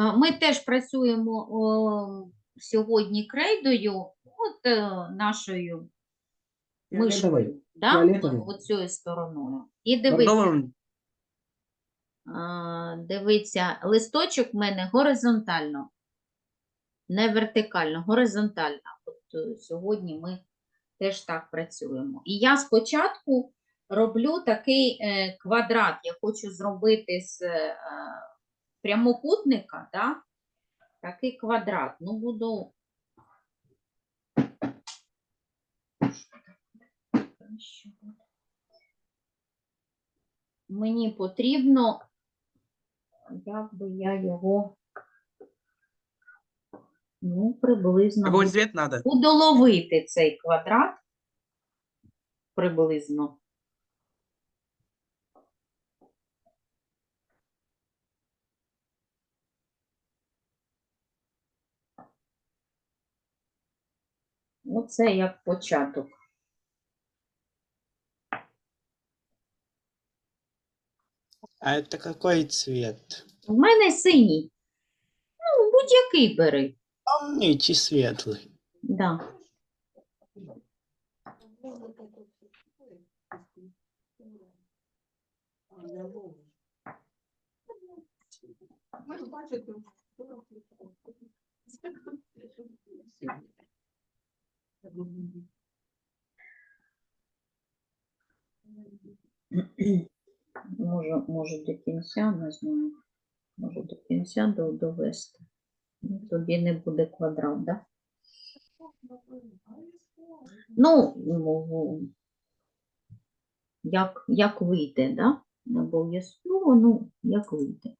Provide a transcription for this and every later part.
Е, Ми теж працюємо о, сьогодні крейдою, от е, нашою мишкою, да? оцією стороною. І дивіться, дивіться, листочок в мене горизонтально, не вертикально, горизонтально. От е, сьогодні ми теж так працюємо. І я спочатку роблю такий квадрат. Я хочу зробити з прямокутника, да? такий квадрат. Ну, буду. Мені потрібно, як би я його, ну, приблизно надо? удоловити цей квадрат приблизно. Оце як початок. А это какой цвет? В мене синій. Ну, будь-який бери. Помните светлый. Да. Може, може до кінця, не знаю. Може до кінця довести. Тобі не буде квадрат, да? Ну, ну, як, як вийде, да? Не обов'язково, ну, як вийде.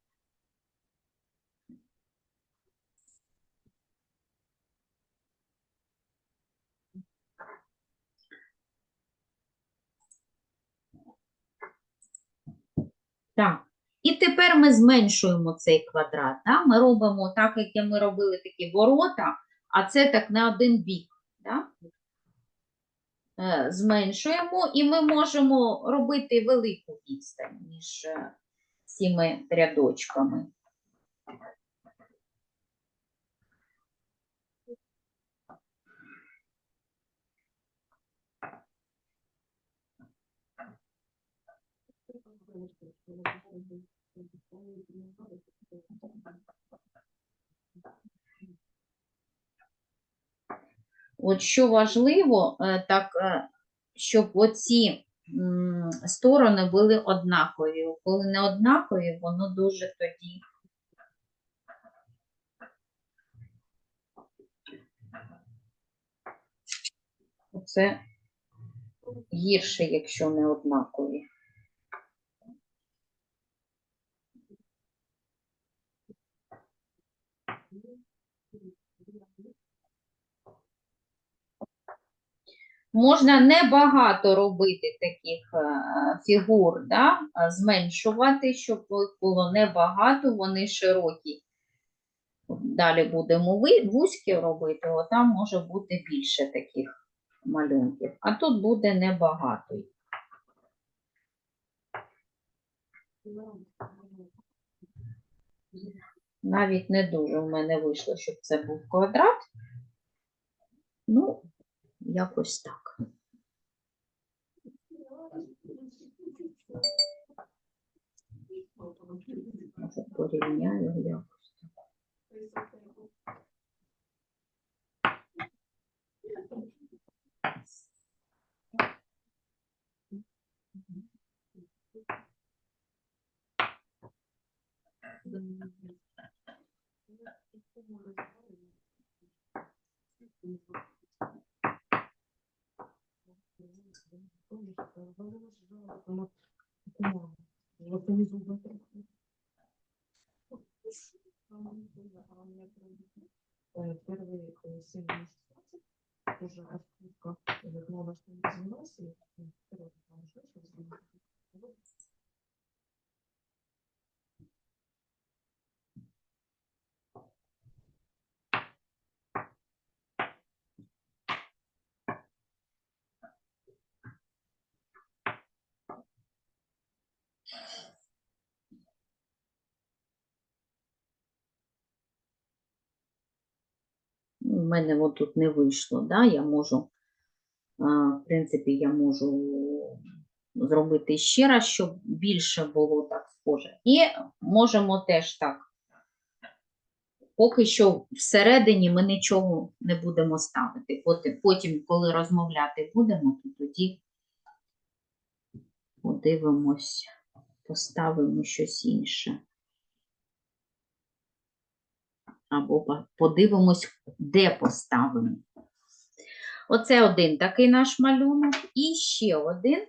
Так. І тепер ми зменшуємо цей квадрат. Да? Ми робимо так, як ми робили такі ворота, а це так на один бік. Да? Е, Зменшуємо, і ми можемо робити велику відстань між е, цими рядочками. От що важливо, е, так, е, щоб оці сторони були однакові. Коли не однакові, воно дуже тоді. Це гірше, якщо не однакові. Можна небагато робити таких е, фігур, да? зменшувати, щоб було небагато, вони широкі. Далі будемо вузькі робити, о, там може бути більше таких малюнків. А тут буде небагато. Навіть не дуже в мене вийшло, щоб це був квадрат. Ну, якось так. Порівняю якось. Первые э, семь У мене от тут не вийшло, да? я можу, в принципі, я можу зробити ще раз, щоб більше було так схоже. І можемо теж так. Поки що всередині ми нічого не будемо ставити. Потім, потім коли розмовляти будемо, то тоді подивимось, поставимо щось інше. Або подивимось, де поставимо. Оце один такий наш малюнок. І ще один.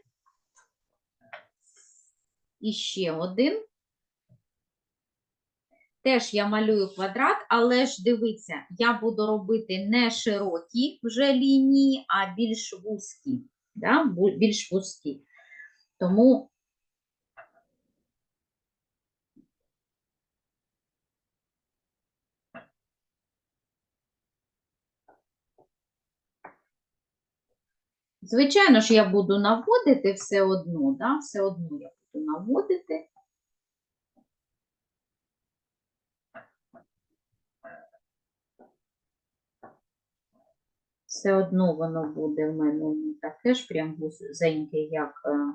І ще один. Теж я малюю квадрат, але ж дивіться, я буду робити не широкі вже лінії, а більш вузькі. Да? Більш вузькі. Тому Звичайно ж, я буду наводити все одно, да? все одно я буду наводити. Все одно воно буде в мене не таке ж прям вузеньке, як е,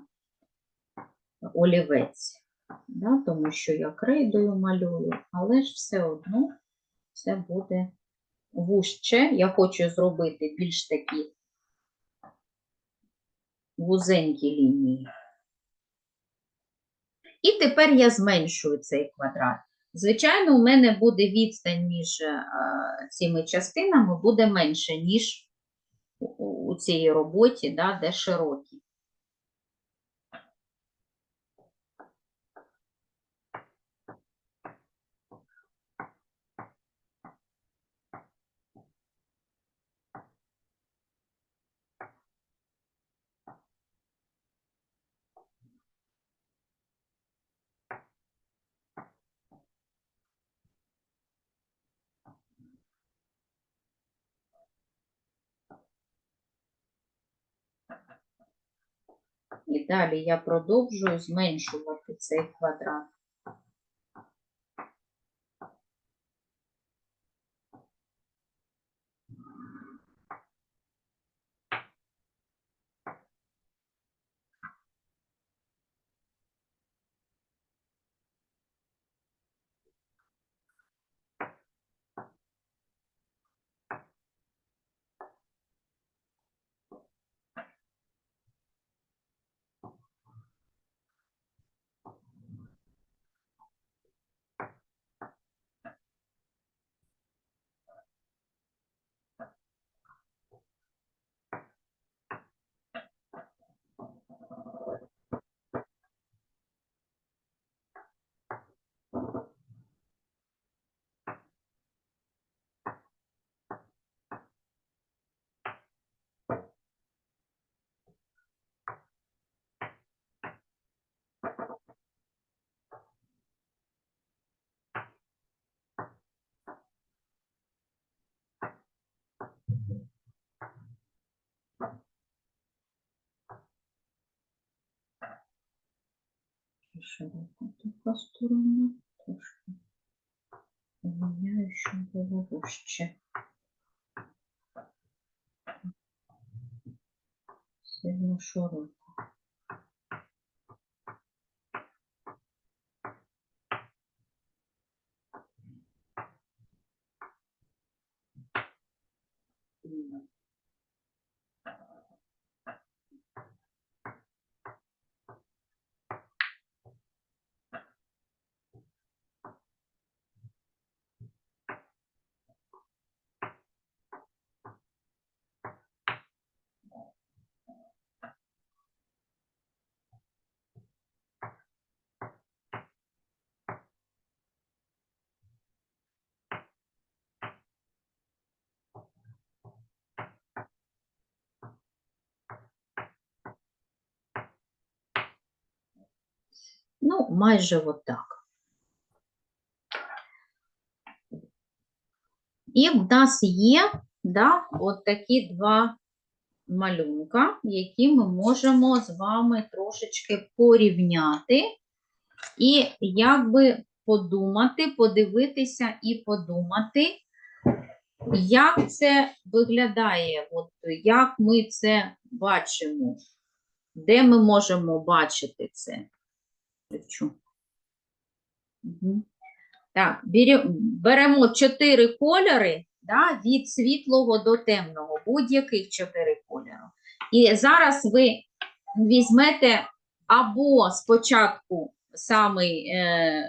олівець, да? тому що я крейдою малюю, але ж все одно це буде вужче. Я хочу зробити більш такі вузенькі лінії. І тепер я зменшую цей квадрат. Звичайно, у мене буде відстань між е, цими частинами буде менше, ніж у, цій роботі, да, де широкі. Далі я продовжую зменшувати цей квадрат. Широко така сторона, трошки поміняю, щоб було вужче. Сильно широко. Ну, майже отак. І в нас є да, от такі два малюнка, які ми можемо з вами трошечки порівняти і якби подумати, подивитися і подумати, Як це виглядає? От як ми це бачимо? Де ми можемо бачити це? Вивчу. Мгм. Так, беремо чотири кольори да, від світлого до темного, будь-яких чотири кольори. І зараз ви візьмете або спочатку самий е,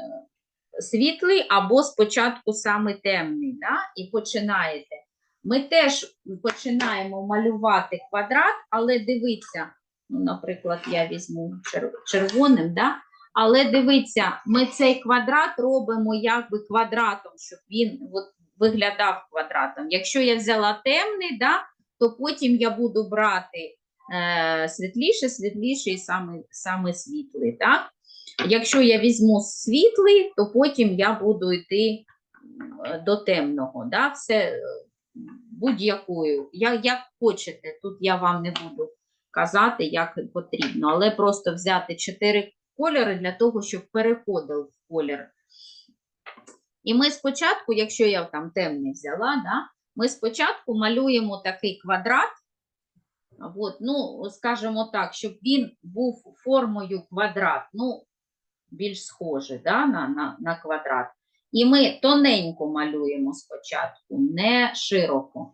світлий, або спочатку саме темний, да, і починаєте. Ми теж починаємо малювати квадрат, але дивіться, ну, наприклад, я візьму чер- червоним, да, але дивіться, ми цей квадрат робимо якби квадратом, щоб він от, виглядав квадратом. Якщо я взяла темний, да, то потім я буду брати е, світліше, світліше і саме, саме світлий. Так? Якщо я візьму світлий, то потім я буду йти до темного. Да? Все е, будь-якою, як, як хочете. Тут я вам не буду казати, як потрібно, але просто взяти чотири кольори для того, щоб переходив в колір. І ми спочатку, якщо я там темний взяла, да, ми спочатку малюємо такий квадрат. От, ну, скажімо так, щоб він був формою квадрат, ну, більш схожий да, на, на, на квадрат. І ми тоненько малюємо спочатку, не широко.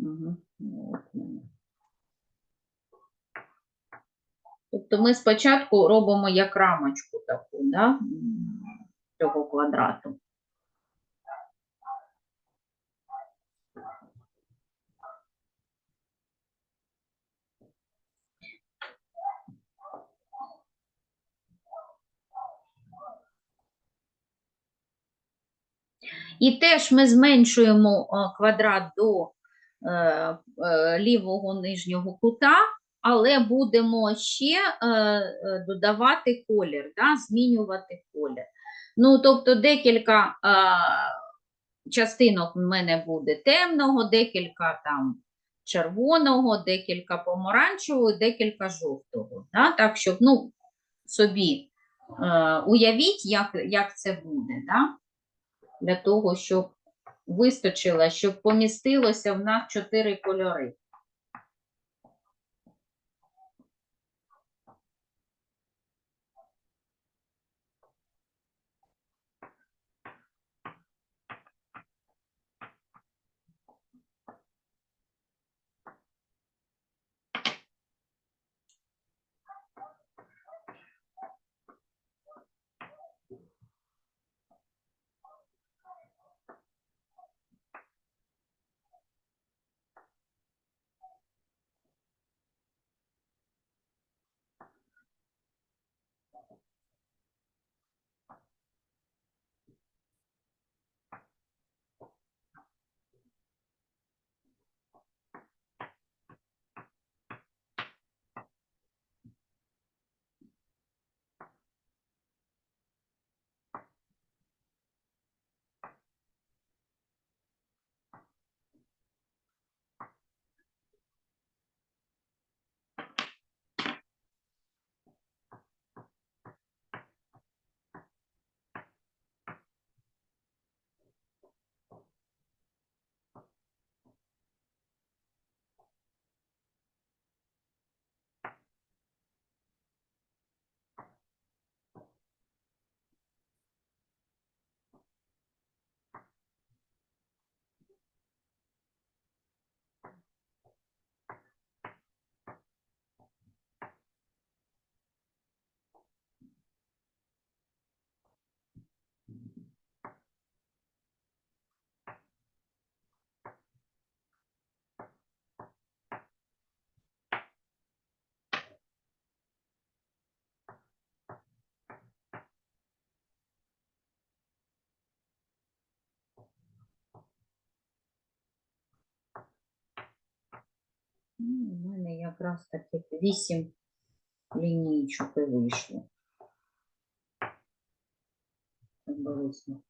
Ну. Тобто ми спочатку робимо як рамочку таку, да, цього квадрату. І теж ми зменшуємо квадрат до лівого нижнього кута, але будемо ще е, е, додавати колір, да, змінювати колір. Ну, тобто декілька е, частинок в мене буде темного, декілька там червоного, декілька помаранчевого, декілька жовтого. Да? Так, щоб ну, собі е, уявіть, як, як це буде. Да? для того, щоб вистачило, щоб помістилося в нас чотири кольори. Ну, У мене якраз таки вісім лінійчик і вийшло. Приблизно.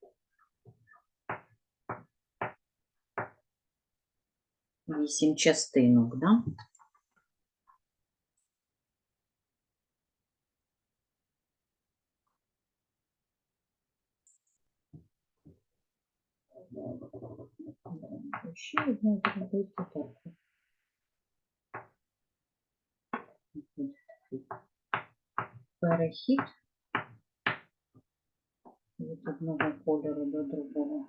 Вісім частинок, да? Ще одне зробити так. Перехід від одного кольору до другого.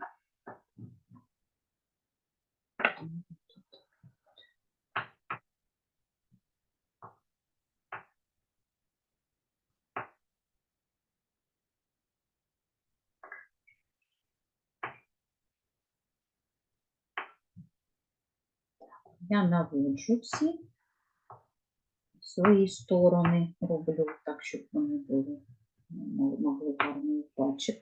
Я наводжу ці свої сторони, роблю так, щоб вони були мо- могли гарно бачити.